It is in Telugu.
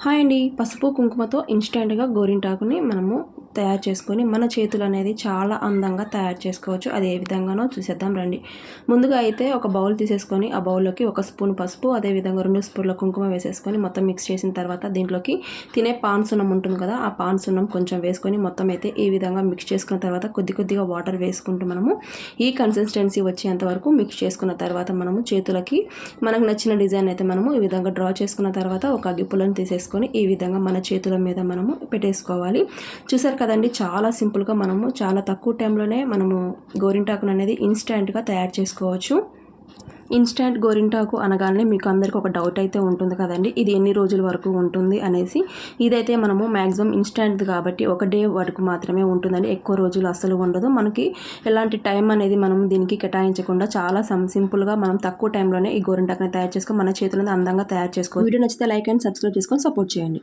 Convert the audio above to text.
హాయ్ అండి. పసుపు కుంకుమతో ఇన్స్టెంట్గా గోరింటాకుని మనము తయారు చేసుకొని మన చేతులు అనేది చాలా అందంగా తయారు చేసుకోవచ్చు. అది ఏ విధంగానో చూసేద్దాం రండి. ముందుగా అయితే ఒక బౌల్ తీసేసుకొని ఆ బౌల్లోకి ఒక స్పూన్ పసుపు అదేవిధంగా రెండు స్పూన్ల కుంకుమ వేసేసుకొని మొత్తం మిక్స్ చేసిన తర్వాత దీంట్లోకి తినే పాన్ సున్నం ఉంటుంది కదా ఆ పాన్ సున్నం కొంచెం వేసుకొని మొత్తం అయితే ఈ విధంగా మిక్స్ చేసుకున్న తర్వాత కొద్ది కొద్దిగా వాటర్ వేసుకుంటూ మనము ఈ కన్సిస్టెన్సీ వచ్చేంత వరకు మిక్స్ చేసుకున్న తర్వాత మనము చేతులకి మనకు నచ్చిన డిజైన్ అయితే మనము ఈ విధంగా డ్రా చేసుకున్న తర్వాత ఒక అగ్గిపుల్లను తీసేసుకొని ఈ విధంగా మన చేతుల మీద మనము పెట్టేసుకోవాలి. చూసారు కదండి చాలా సింపుల్గా మనము చాలా తక్కువ టైంలోనే మనము గోరింటాకును అనేది ఇన్స్టెంట్గా తయారు చేసుకోవచ్చు. ఇన్స్టెంట్ గోరింటాకు అనగానే మీకు అందరికీ ఒక డౌట్ అయితే ఉంటుంది కదండి ఇది ఎన్ని రోజుల వరకు ఉంటుంది అనేసి. ఇదైతే మనము మ్యాక్సిమం ఇన్స్టెంట్ కాబట్టి ఒక డే వరకు మాత్రమే ఉంటుందండి ఎక్కువ రోజులు అస్సలు ఉండదు. మనకి ఎలాంటి టైం అనేది మనం దీనికి కేటాయించకుండా చాలా సింపుల్గా మనం తక్కువ టైంలోనే ఈ గోరింటాకుని తయారు చేసుకొని మన చేతులను అందంగా తయారు చేసుకోవచ్చు. వీడియో నచ్చితే లైక్ అండ్ సబ్స్క్రైబ్ చేసుకొని సపోర్ట్ చేయండి.